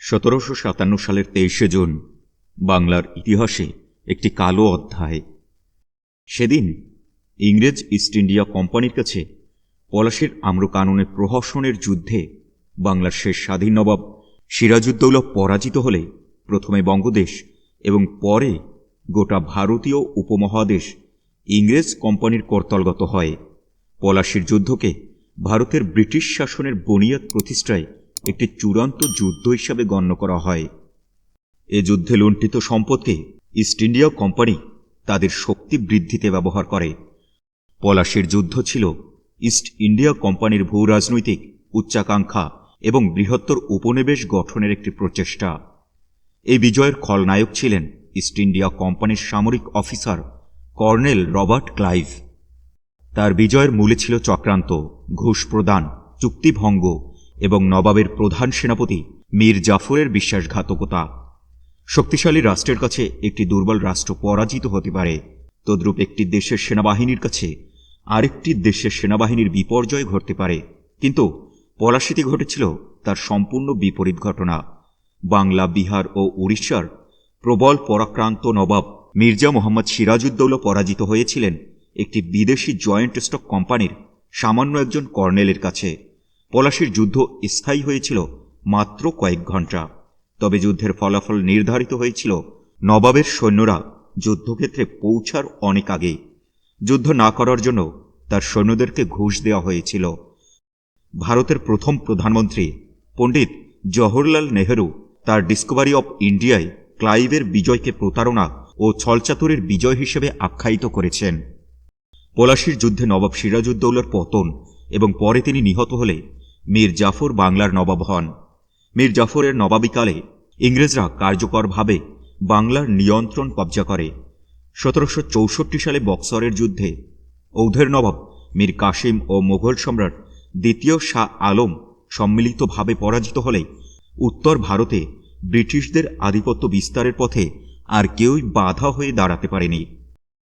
সতেরোশো সাতান্ন সালের তেইশে জুন, বাংলার ইতিহাসে একটি কালো অধ্যায়। সেদিন ইংরেজ ইস্ট ইন্ডিয়া কোম্পানির কাছে পলাশির আম্রকাননের প্রহসনের যুদ্ধে বাংলার শেষ স্বাধীন নবাব সিরাজউদ্দৌলা পরাজিত হলে প্রথমে বঙ্গদেশ এবং পরে গোটা ভারতীয় উপমহাদেশ ইংরেজ কোম্পানির কর্তলগত হয়। পলাশির যুদ্ধকে ভারতের ব্রিটিশ শাসনের বুনিয়াদ প্রতিষ্ঠায় একটি চূড়ান্ত যুদ্ধ হিসাবে গণ্য করা হয়। এ যুদ্ধে লুণ্ঠিত সম্পদকে ইস্ট ইন্ডিয়া কোম্পানি তাদের শক্তি বৃদ্ধিতে ব্যবহার করে। পলাশের যুদ্ধ ছিল ইস্ট ইন্ডিয়া কোম্পানির ভূ রাজনৈতিক উচ্চাকাঙ্ক্ষা এবং বৃহত্তর উপনিবেশ গঠনের একটি প্রচেষ্টা। এই বিজয়ের খলনায়ক ছিলেন ইস্ট ইন্ডিয়া কোম্পানির সামরিক অফিসার কর্নেল রবার্ট ক্লাইভ। তার বিজয়ের মূলে ছিল চক্রান্ত, ঘুষ প্রদান চুক্তিভঙ্গ এবং নবাবের প্রধান সেনাপতি মীর জাফরের বিশ্বাসঘাতকতা। শক্তিশালী রাষ্ট্রের কাছে একটি দুর্বল রাষ্ট্র পরাজিত হতে পারে। তদ্রূপ একটি দেশের সেনাবাহিনীর কাছে আরেকটি দেশের সেনাবাহিনীর বিপর্যয় ঘটতে পারে। কিন্তু পলাশিতে ঘটেছিল তার সম্পূর্ণ বিপরীত ঘটনা। বাংলা, বিহার ও উড়িষ্যার প্রবল পরাক্রান্ত নবাব মির্জা মোহাম্মদ সিরাজউদ্দৌলা পরাজিত হয়েছিলেন একটি বিদেশি জয়েন্ট স্টক কোম্পানির সামান্য একজন কর্নেলের কাছে। পলাশির যুদ্ধ স্থায়ী হয়েছিল মাত্র কয়েক ঘণ্টা তবে যুদ্ধের ফলাফল নির্ধারিত হয়েছিল নবাবের সৈন্যরা যুদ্ধক্ষেত্রে পৌঁছার অনেক আগে। যুদ্ধ না করার জন্য তার সৈন্যদেরকে ঘুষ দেওয়া হয়েছিল। ভারতের প্রথম প্রধানমন্ত্রী পণ্ডিত জওহরলাল নেহরু তার ডিসকভারি অব ইন্ডিয়ায় ক্লাইভের বিজয়কে প্রতারণা ও ছলচাতুরের বিজয় হিসেবে আখ্যায়িত করেছেন। পলাশির যুদ্ধে নবাব সিরাজউদ্দৌলার পতন এবং পরে তিনি নিহত হলে মীর জাফর বাংলার নবাব হন। মীর জাফরের নবাবিকালে ইংরেজরা কার্যকরভাবে বাংলার নিয়ন্ত্রণ কবজা করে। সতেরোশো চৌষট্টি সালে বক্সরের যুদ্ধে ঔধের নবাব মীর কাসিম ও মোগল সম্রাট দ্বিতীয় শাহ আলম সম্মিলিতভাবে পরাজিত হলে উত্তর ভারতে ব্রিটিশদের আধিপত্য বিস্তারের পথে আর কেউই বাধা হয়ে দাঁড়াতে পারেনি।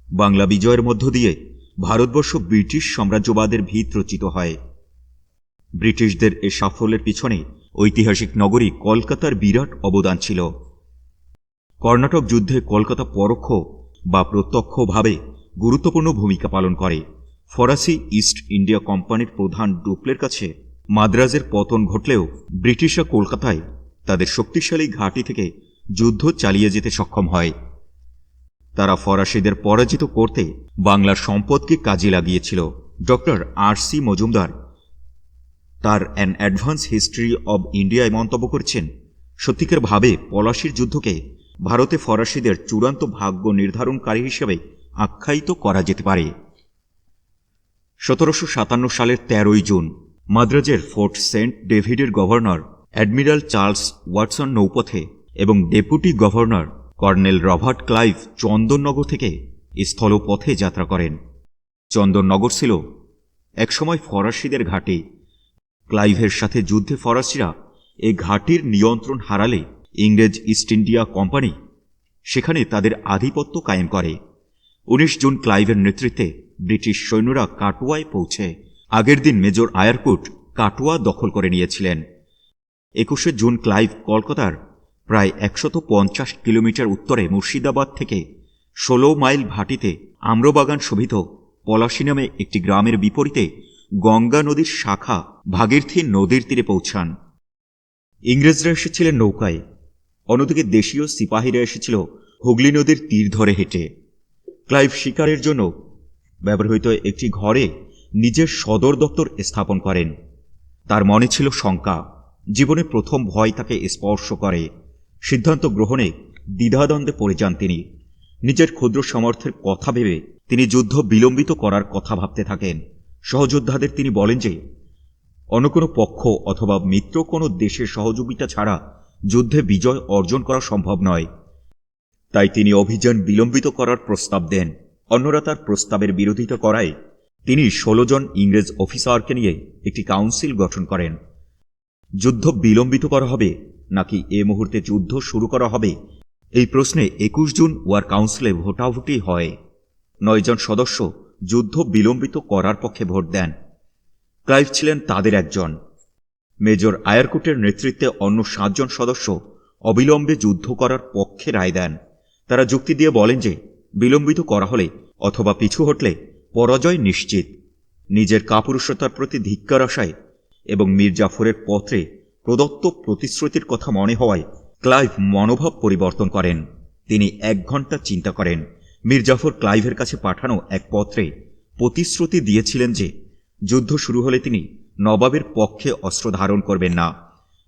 বাংলা বিজয়ের মধ্য দিয়ে ভারতবর্ষ ব্রিটিশ সাম্রাজ্যবাদের ভিত রচিত হয়। ব্রিটিশদের এ সাফল্যের পিছনে ঐতিহাসিক নগরী কলকাতার বিরাট অবদান ছিল। কর্ণাটক যুদ্ধে কলকাতা পরোক্ষ বা প্রত্যক্ষভাবে গুরুত্বপূর্ণ ভূমিকা পালন করে। ফরাসি ইস্ট ইন্ডিয়া কোম্পানির প্রধান ডুপ্লের কাছে মাদ্রাজের পতন ঘটলেও ব্রিটিশরা কলকাতায় তাদের শক্তিশালী ঘাঁটি থেকে যুদ্ধ চালিয়ে যেতে সক্ষম হয়। তারা ফরাসিদের পরাজিত করতে বাংলার সম্পদকে কাজে লাগিয়েছিল। ডক্টর আর সি মজুমদার তার অ্যান অ্যাডভান্স হিস্ট্রি অব ইন্ডিয়ায় মন্তব্য করছেন। সত্যিকার ভাবে পলাশির যুদ্ধকে ভারতে ফরাসিদের চূড়ান্ত ভাগ্য নির্ধারণকারী হিসেবে আখ্যায়িত করা যেতে পারে। সতেরোশো সাতান্ন সালের তেরোই জুন মাদ্রাজের ফোর্ট সেন্ট ডেভিডের গভর্নর অ্যাডমিরাল চার্লস ওয়াটসন নৌপথে এবং deputy governor colonel Robert Clive Chandannagar থেকে স্থলপথে যাত্রা করেন। চন্দননগর ছিল একসময় ফরাসিদের ঘাঁটি ক্লাইভের সাথে যুদ্ধে ফরাসিরা এই ঘাঁটির নিয়ন্ত্রণ হারালে ইংরেজ ইস্ট ইন্ডিয়া কোম্পানি সেখানে তাদের আধিপত্য কায়েম করে। উনিশ জুন ক্লাইভের নেতৃত্বে ব্রিটিশ সৈন্যরা কাটুয়ায় পৌঁছে আগের দিন মেজর আয়ারকুট কাটুয়া দখল করে নিয়েছিলেন। একুশে জুন ক্লাইভ কলকাতার প্রায় একশত পঞ্চাশ কিলোমিটার উত্তরে মুর্শিদাবাদ থেকে ষোলো মাইল ভাটিতে আম্রবাগান শোভিত পলাশি নামে একটি গ্রামের বিপরীতে গঙ্গা নদীর শাখা ভাগীরথী নদীর তীরে পৌঁছান। ইংরেজরা এসেছিলেন নৌকায়। অন্যদিকে দেশীয় সিপাহীরা এসেছিল হুগলি নদীর তীর ধরে হেঁটে। ক্লাইভ শিকারের জন্য ব্যবহৃত একটি ঘরে নিজের সদর দপ্তর স্থাপন করেন। তার মনে ছিল শঙ্কা। জীবনে প্রথম ভয় তাকে স্পর্শ করে। সিদ্ধান্ত গ্রহণে দ্বিধাদ্বন্দ্বে পড়ে যান তিনি। নিজের ক্ষুদ্র সামর্থ্যের কথা ভেবে তিনি যুদ্ধ বিলম্বিত করার কথা ভাবতে থাকেন। সহযোদ্ধাদের তিনি বলেন যে, অন্য কোনো পক্ষ অথবা মিত্র কোনো দেশের সহযোগিতা ছাড়া যুদ্ধে বিজয় অর্জন করা সম্ভব নয়। তাই তিনি অভিযান বিলম্বিত করার প্রস্তাব দেন। অন্যরা তার প্রস্তাবের বিরোধিতা করায় তিনি ষোলো জন ইংরেজ অফিসারকে নিয়ে একটি কাউন্সিল গঠন করেন। যুদ্ধ বিলম্বিত করা হবে নাকি এ মুহূর্তে যুদ্ধ শুরু করা হবে? এই প্রশ্নে একুশ জুন ওয়ার কাউন্সিলে ভোটাভুটি হয়। নয়জন সদস্য যুদ্ধ বিলম্বিত করার পক্ষে ভোট দেন। ক্লাইভ ছিলেন তাদের একজন। মেজর আয়ারকুটের নেতৃত্বে অন্য সাতজন সদস্য অবিলম্বে যুদ্ধ করার পক্ষে রায় দেন। তারা যুক্তি দিয়ে বলেন যে, বিলম্বিত করা হলে অথবা পিছু হটলে পরাজয় নিশ্চিত। নিজের কাপুরুষতার প্রতি ধিক্কার আসায় এবং মীর জাফরের পত্রে প্রদত্ত প্রতিশ্রুতির কথা মনে হওয়ায় ক্লাইভ মনোভাব পরিবর্তন করেন। তিনি এক ঘণ্টা চিন্তা করেন। মীর জাফর ক্লাইভের কাছে পাঠানো এক পত্রে প্রতিশ্রুতি দিয়েছিলেন যে, যুদ্ধ শুরু হলে তিনি নবাবের পক্ষে অস্ত্র ধারণ করবেন না।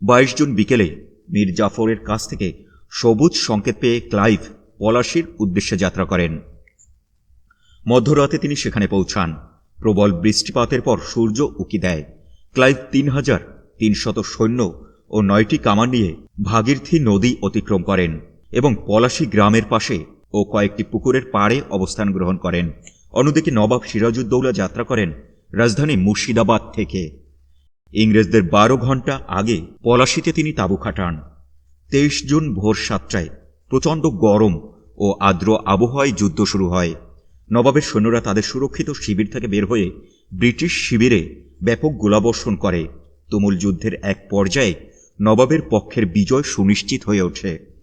বাইশ জুন বিকেলে মীর জাফরের কাছ থেকে সবুজ সংকেত পেয়ে ক্লাইভ পলাশির উদ্দেশ্যে যাত্রা করেন। মধ্যরাতে তিনি সেখানে পৌঁছান। প্রবল বৃষ্টিপাতের পর সূর্য উকি দেয়। ক্লাইভ তিন হাজার তিনশত সৈন্য ও নয়টি কামান নিয়ে ভাগীরথী নদী অতিক্রম করেন এবং পলাশী গ্রামের পাশে ও কয়েকটি পুকুরের পাড়ে অবস্থান গ্রহণ করেন। অন্যদিকে নবাব সিরাজউদ্দৌলা যাত্রা করেন রাজধানী মুর্শিদাবাদ থেকে। ইংরেজদের বারো ঘণ্টা আগে পলাশিতে তিনি তাঁবু খাটান। তেইশ জুন ভোর সাতটায় প্রচণ্ড গরম ও আর্দ্র আবহাওয়ায় যুদ্ধ শুরু হয়। নবাবের সৈন্যরা তাদের সুরক্ষিত শিবির থেকে বের হয়ে ব্রিটিশ শিবিরে ব্যাপক গোলাবর্ষণ করে। তুমুল যুদ্ধের এক পর্যায়ে নবাবের পক্ষের বিজয় সুনিশ্চিত হয়ে ওঠে।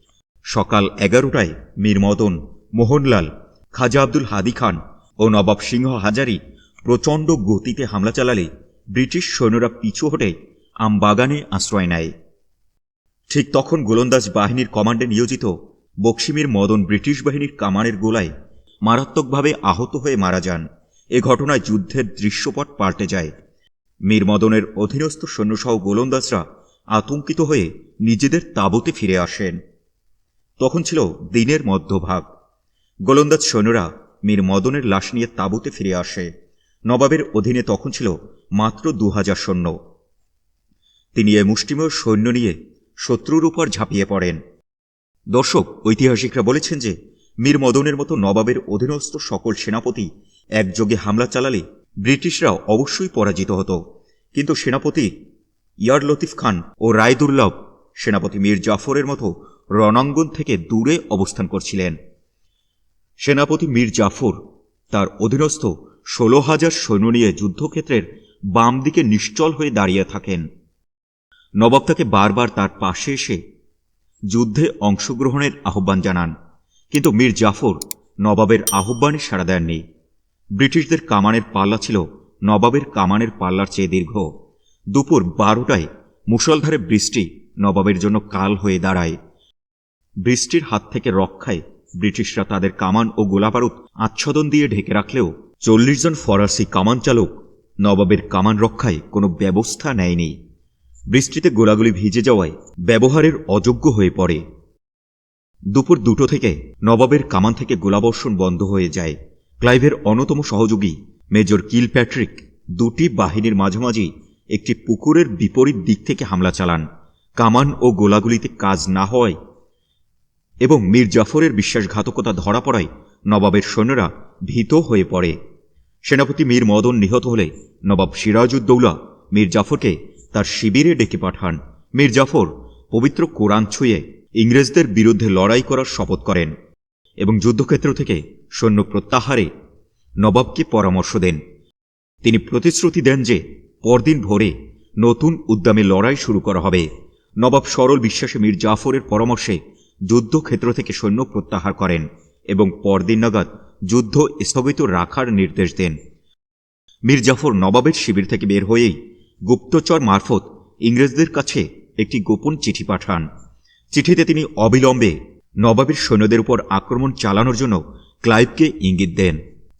সকাল এগারোটায় মীর মদন মোহনলাল, খাজা আব্দুল হাদি খান ও নবাব সিংহ হাজারি প্রচণ্ড গতিতে হামলা চালালে ব্রিটিশ সৈন্যরা পিছু হটে আমবাগানে আশ্রয় নেয়। ঠিক তখন গোলন্দাজ বাহিনীর কমান্ডে নিয়োজিত বক্সিমির মদন ব্রিটিশ বাহিনীর কামানের গোলায় মারাত্মকভাবে আহত হয়ে মারা যান। এ ঘটনায় যুদ্ধের দৃশ্যপট পাল্টে যায়। মীর মদনের অধীনস্থ সৈন্যসহ গোলন্দাজরা আতঙ্কিত হয়ে নিজেদের তাঁবুতে ফিরে আসেন। তখন ছিল দিনের মধ্যভাগ। গোলন্দাজ সৈন্যরা মীর মদনের লাশ নিয়ে তাঁবুতে ফিরে আসে। নবাবের অধীনে তখন ছিল মাত্র দু হাজার সৈন্য। তিনি এ মুষ্টিমেয় সৈন্য নিয়ে শত্রুর উপর ঝাঁপিয়ে পড়েন। দর্শক, ঐতিহাসিকরা বলেছেন যে মীর মদনের মতো নবাবের অধীনস্থ সকল সেনাপতি একযোগে হামলা চালালে ব্রিটিশরা অবশ্যই পরাজিত হতো। কিন্তু সেনাপতি ইয়ার লতিফ খান ও রায়দুর্লভ সেনাপতি মীর জাফরের মতো রণাঙ্গন থেকে দূরে অবস্থান করছিলেন। সেনাপতি মীর জাফর তার অধীনস্থ ষোলো হাজার সৈন্য নিয়ে যুদ্ধক্ষেত্রের বাম দিকে নিশ্চল হয়ে দাঁড়িয়ে থাকেন। নবাব তাকে বারবার তার পাশে এসে যুদ্ধে অংশগ্রহণের আহ্বান জানান, কিন্তু মীর জাফর নবাবের আহ্বানে সাড়া দেননি। ব্রিটিশদের কামানের পাল্লা ছিল নবাবের কামানের পাল্লার চেয়ে দীর্ঘ। দুপুর বারোটায় মুষলধারে বৃষ্টি নবাবের জন্য কাল হয়ে দাঁড়ায়। বৃষ্টির হাত থেকে রক্ষায় ব্রিটিশরা তাদের কামান ও গোলাবারুদ আচ্ছাদন দিয়ে ঢেকে রাখলেও চল্লিশ জন ফরাসি কামান চালক নবাবের কামান রক্ষায় কোনো ব্যবস্থা নেয়নি। বৃষ্টিতে গোলাগুলি ভিজে যাওয়ায় ব্যবহারের অযোগ্য হয়ে পড়ে। দুপুর দুটো থেকে নবাবের কামান থেকে গোলাবর্ষণ বন্ধ হয়ে যায়। ক্লাইভের অন্যতম সহযোগী মেজর কিল প্যাট্রিক দুটি বাহিনীর মাঝামাঝি একটি পুকুরের বিপরীত দিক থেকে হামলা চালান। কামান ও গোলাগুলিতে কাজ না হওয়ায় এবং মীর জাফরের বিশ্বাসঘাতকতা ধরা পড়ায় নবাবের সৈন্যরা ভীত হয়ে পড়ে। সেনাপতি মীর মদন নিহত হলে নবাব সিরাজউদ্দৌলা মীর জাফরকে তার শিবিরে ডেকে পাঠান। মীর জাফর পবিত্র কোরআন ছুঁয়ে ইংরেজদের বিরুদ্ধে লড়াই করার শপথ করেন এবং যুদ্ধক্ষেত্র থেকে সৈন্য প্রত্যাহারে নবাবকে পরামর্শ দেন। তিনি প্রতিশ্রুতি দেন যে পরদিন ভোরে নতুন উদ্যমে লড়াই শুরু করা হবে। নবাব সরল বিশ্বাসে মীর জাফরের পরামর্শে যুদ্ধক্ষেত্র থেকে সৈন্য প্রত্যাহার করেন এবং পরদিন নাগাদ যুদ্ধ স্থগিত রাখার নির্দেশ দেন। মীর জাফর নবাবের শিবির থেকে বের হয়েই গুপ্তচর মারফত ইংরেজদের কাছে একটি গোপন চিঠি পাঠান। চিঠিতে তিনি অবিলম্বে নবাবের সৈন্যদের উপর আক্রমণ চালানোর জন্য ক্লাইভকে ইঙ্গিত দেন।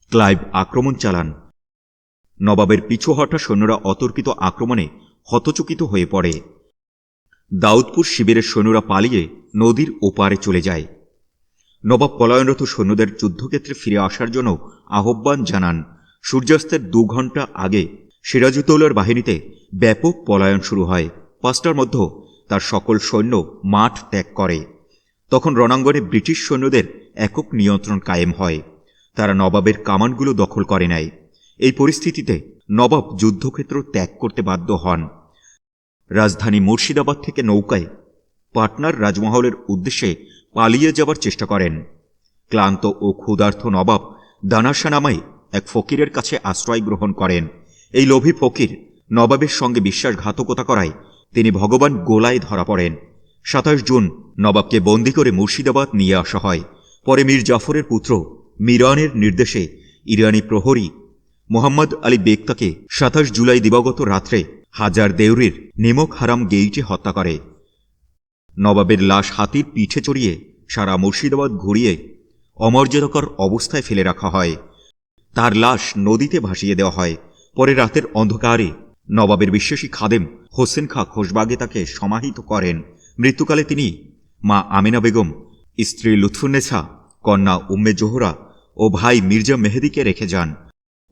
ক্লাইভ আক্রমণ চালান। নবাবের পিছু হটা সৈন্যরা অতর্কিত আক্রমণে হতচকিত হয়ে পড়ে। দাউদপুর শিবিরের সৈন্যরা পালিয়ে নদীর ওপারে চলে যায়। নবাব পলায়নরত সৈন্যদের যুদ্ধক্ষেত্রে ফিরে আসার জন্য আহ্বান জানান। সূর্যাস্তের দু ঘণ্টা আগে সিরাজউদ্দৌলার বাহিনীতে ব্যাপক পলায়ন শুরু হয়। পাঁচটার মধ্যে তার সকল সৈন্য মাঠ ত্যাগ করে। তখন রণাঙ্গনে ব্রিটিশ সৈন্যদের একক নিয়ন্ত্রণ কায়েম হয়। তারা নবাবের কামানগুলো দখল করে নেয়। এই পরিস্থিতিতে নবাব যুদ্ধক্ষেত্র ত্যাগ করতে বাধ্য হন। রাজধানী মুর্শিদাবাদ থেকে নৌকায় পাটনার রাজমহলের উদ্দেশ্যে পালিয়ে যাবার চেষ্টা করেন। ক্লান্ত ও ক্ষুধার্থ নবাব দানাশা নামায় এক ফকিরের কাছে আশ্রয় গ্রহণ করেন। এই লোভী ফকির নবাবের সঙ্গে বিশ্বাসঘাতকতা করায় তিনি ভগবান গোলায় ধরা পড়েন। সাতাশ জুন নবাবকে বন্দি করে মুর্শিদাবাদ নিয়ে আসা হয়। পরে মীর জাফরের পুত্র মিরানের নির্দেশে ইরানি প্রহরী মোহাম্মদ আলী বেগ তাকে সাতাশ জুলাই দিবাগত রাত্রে হাজার দেউরির নেমক হারাম গেইটে হত্যা করে। নবাবের লাশ হাতির পিঠে চড়িয়ে সারা মুর্শিদাবাদ ঘুরিয়ে অমর্যাদাকর অবস্থায় ফেলে রাখা হয়। তার লাশ নদীতে ভাসিয়ে দেওয়া হয়। পরে রাতের অন্ধকারে নবাবের বিশ্বাসী খাদেম হোসেন খা খোশবাগে তাকে সমাহিত করেন। মৃত্যুকালে তিনি মা আমিনা বেগম, স্ত্রী লুৎফুন্নেছা, কন্যা উম্মে জোহরা ও ভাই মির্জা মেহেদিকে রেখে যান।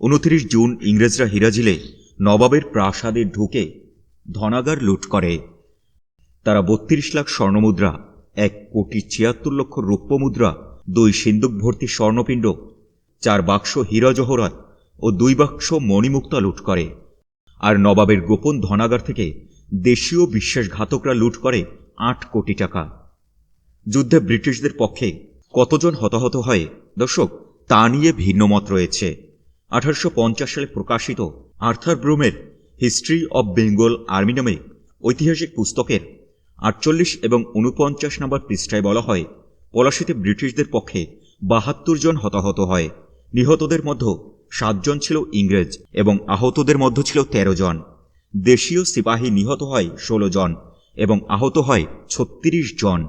উনত্রিশ জুন ইংরেজরা হিরাজিলে নবাবের প্রাসাদে ঢুকে ধনাগার লুট করে। তারা বত্রিশ লাখ স্বর্ণমুদ্রা, এক কোটি ছিয়াত্তর লক্ষ রৌপ্য মুদ্রা, দুই সিন্দুক ভর্তি স্বর্ণপিণ্ড, চার বাক্স হীরা জহরাত ও দুই বাক্স মণিমুক্তা লুট করে। আর নবাবের গোপন ধনাগার থেকে দেশীয় বিশ্বাসঘাতকরা লুট করে আট কোটি টাকা। যুদ্ধে ব্রিটিশদের পক্ষে কতজন হতাহত হয় দর্শক, তা নিয়ে ভিন্নমত রয়েছে। আঠারোশো পঞ্চাশ সালে প্রকাশিত আর্থার ব্রুমের হিস্ট্রি অব বেঙ্গল আর্মি নামে ঐতিহাসিক পুস্তকের আটচল্লিশ এবং উনপঞ্চাশ নম্বর পৃষ্ঠায় বলা হয়, পলাশিতে ব্রিটিশদের পক্ষে বাহাত্তর জন হতাহত হয়। নিহতদের মধ্যে সাতজন ছিল ইংরেজ এবং আহতদের মধ্যে ছিল ১৩ জন। দেশীয় সিপাহী নিহত হয় ১৬ জন এবং আহত হয় ছত্রিশ জন।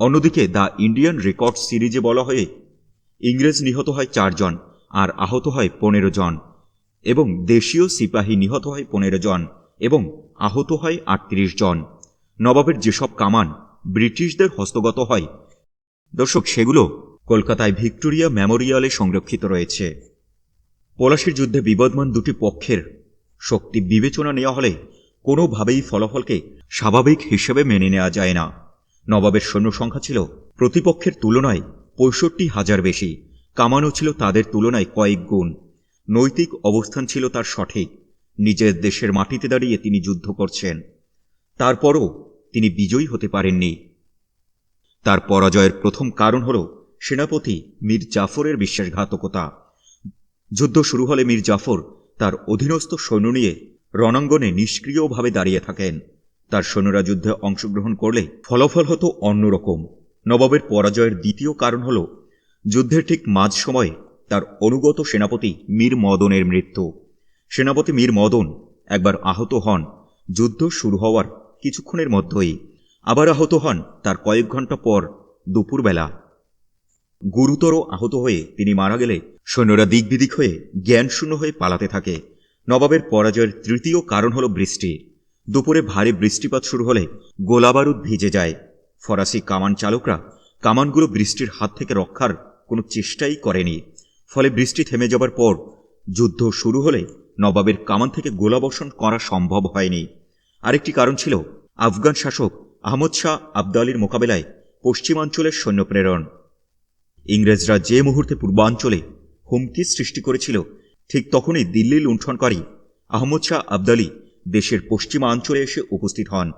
অন্যদিকে দ্য ইন্ডিয়ান রেকর্ড সিরিজে বলা হয়ে, ইংরেজ নিহত হয় চারজন আর আহত হয় পনেরো জন, এবং দেশীয় সিপাহী নিহত হয় পনেরো জন এবং আহত হয় আটত্রিশ জন। নবাবের যেসব কামান ব্রিটিশদের হস্তগত হয়, দর্শক, সেগুলো কলকাতায় ভিক্টোরিয়া মেমোরিয়ালে সংরক্ষিত রয়েছে। পলাশির যুদ্ধে বিবদমান দুটি পক্ষের শক্তি বিবেচনা নেওয়া হলে কোনোভাবেই ফলাফলকে স্বাভাবিক হিসেবে মেনে নেওয়া যায় না। নবাবের সৈন্য সংখ্যা ছিল প্রতিপক্ষের তুলনায় পঁয়ষট্টি হাজার বেশি। কামানো ছিল তাদের তুলনায় কয়েক গুণ। নৈতিক অবস্থান ছিল তার সঠিক। নিজের দেশের মাটিতে দাঁড়িয়ে তিনি যুদ্ধ করছেন। তারপরও তিনি বিজয়ী হতে পারেননি। তার পরাজয়ের প্রথম কারণ হল সেনাপতি মীর জাফরের বিশ্বাসঘাতকতা। যুদ্ধ শুরু হলে মীর জাফর তার অধীনস্থ সৈন্য নিয়ে রণাঙ্গনে নিষ্ক্রিয়ভাবে দাঁড়িয়ে থাকেন। তার সৈন্যরা যুদ্ধে অংশগ্রহণ করলে ফলাফল হতো অন্যরকম। নবাবের পরাজয়ের দ্বিতীয় কারণ হল যুদ্ধের ঠিক মাঝ সময়ে তার অনুগত সেনাপতি মীর মদনের মৃত্যু। সেনাপতি মীর মদন একবার আহত হন। যুদ্ধ শুরু হওয়ার কিছুক্ষণের মধ্যেই আবার আহত হন। তার কয়েক ঘণ্টা পর দুপুরবেলা। গুরুতর আহত হয়ে তিনি মারা গেলে সৈন্যরা দিকবিদিক হয়ে জ্ঞানশূন্য হয়ে পালাতে থাকে। নবাবের পরাজয়ের তৃতীয় কারণ হল বৃষ্টি। দুপুরে ভারী বৃষ্টিপাত শুরু হলে গোলাবারুদ ভিজে যায়। ফরাসি কামান চালকরা কামানগুলো বৃষ্টির হাত থেকে রক্ষার কোনো চেষ্টাই করেনি। ফলে বৃষ্টি থেমে যাবার পর যুদ্ধ শুরু হলে নবাবের কামান থেকে গোলাবর্ষণ করা সম্ভব হয়নি। আরেকটি কারণ ছিল, আফগান শাসক আহমদ শাহ আবদালির মোকাবেলায় পশ্চিমাঞ্চলের সৈন্য প্রেরণ ইংরেজরা যে মুহূর্তে পূর্বাঞ্চলে হুমকি সৃষ্টি করেছিল, ঠিক তখনই দিল্লি লুণ্ঠনকারী আহমদ শাহ আবদালি দেশের পশ্চিমাঞ্চলে এসে উপস্থিত হন।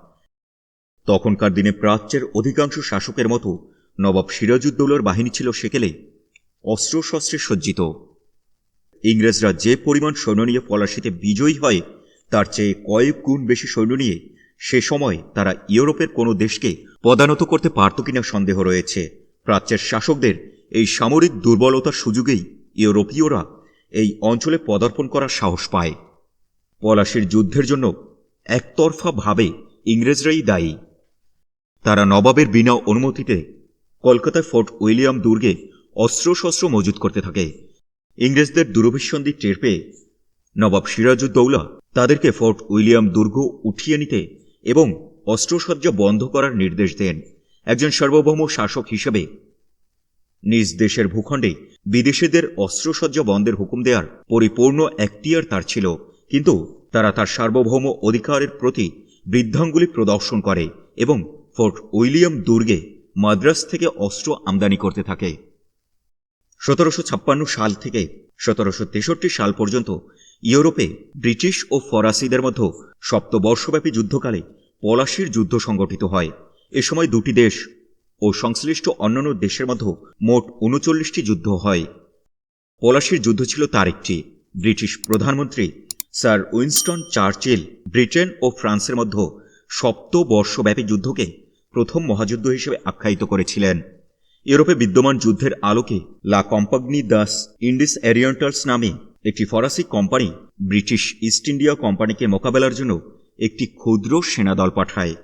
তখনকার দিনে প্রাচ্যের অধিকাংশ শাসকের মতো নবাব সিরাজউদ্দৌলার বাহিনী ছিল সেকেলে অস্ত্রশস্ত্রে সজ্জিত। ইংরেজরা যে পরিমাণ সৈন্য নিয়ে পলাশিতে বিজয়ী হয়, তার চেয়ে কয়েক গুণ বেশি সৈন্য নিয়ে সে সময় তারা ইউরোপের কোনো দেশকে পদানত করতে পারত কিনা সন্দেহ রয়েছে। প্রাচ্যের শাসকদের এই সামরিক দুর্বলতার সুযোগেই ইউরোপীয়রা এই অঞ্চলে পদার্পণ করার সাহস পায়। পলাশির যুদ্ধের জন্য একতরফাভাবে ইংরেজরাই দায়ী। তারা নবাবের বিনা অনুমতিতে কলকাতায় ফোর্ট উইলিয়াম দুর্গে অস্ত্রশস্ত্র মজুত করতে থাকে। ইংরেজদের দুরভিসন্ধি টের পেয়ে নবাব সিরাজউদ্দৌলা তাদেরকে ফোর্ট উইলিয়াম দুর্গ উঠিয়ে নিতে এবং অস্ত্রসজ্জা বন্ধ করার নির্দেশ দেন একজন সার্বভৌম শাসক হিসেবে। নিজ দেশের ভূখণ্ডে বিদেশিদের অস্ত্রসজ্জা বন্ধের হুকুম দেওয়ার পরিপূর্ণ এখতিয়ার তার ছিল, কিন্তু তারা তার সার্বভৌম অধিকারের প্রতি বৃদ্ধাঙ্গুলি প্রদর্শন করে এবং ফোর্ট উইলিয়াম দুর্গে মাদ্রাস থেকে অস্ত্র আমদানি করতে থাকে। সতেরোশো ছাপ্পান্ন সাল থেকে সতেরোশো তেষট্টি সাল পর্যন্ত ইউরোপে ব্রিটিশ ও ফরাসিদের মধ্যে সপ্তবর্ষব্যাপী যুদ্ধকালে পলাশির যুদ্ধ সংগঠিত হয়। এ সময় দুটি দেশ ও সংশ্লিষ্ট অন্যান্য দেশের মধ্যে মোট উনচল্লিশটি যুদ্ধ হয়। পলাশির যুদ্ধ ছিল তার একটি। ব্রিটিশ প্রধানমন্ত্রী স্যার উইনস্টন চার্চিল ব্রিটেন ও ফ্রান্সের মধ্যে সপ্তবর্ষব্যাপী যুদ্ধকে প্রথম মহাযুদ্ধ হিসেবে আখ্যায়িত করেছিলেন। ইউরোপে বিদ্যমান যুদ্ধের আলোকে লা কম্পাগনি দাস ইন্ডিস অ্যারিয়েন্টালস নামে একটি ফরাসি কোম্পানি ব্রিটিশ ইস্ট ইন্ডিয়া কোম্পানিকে মোকাবেলার জন্য একটি ক্ষুদ্র সেনাদল পাঠায়।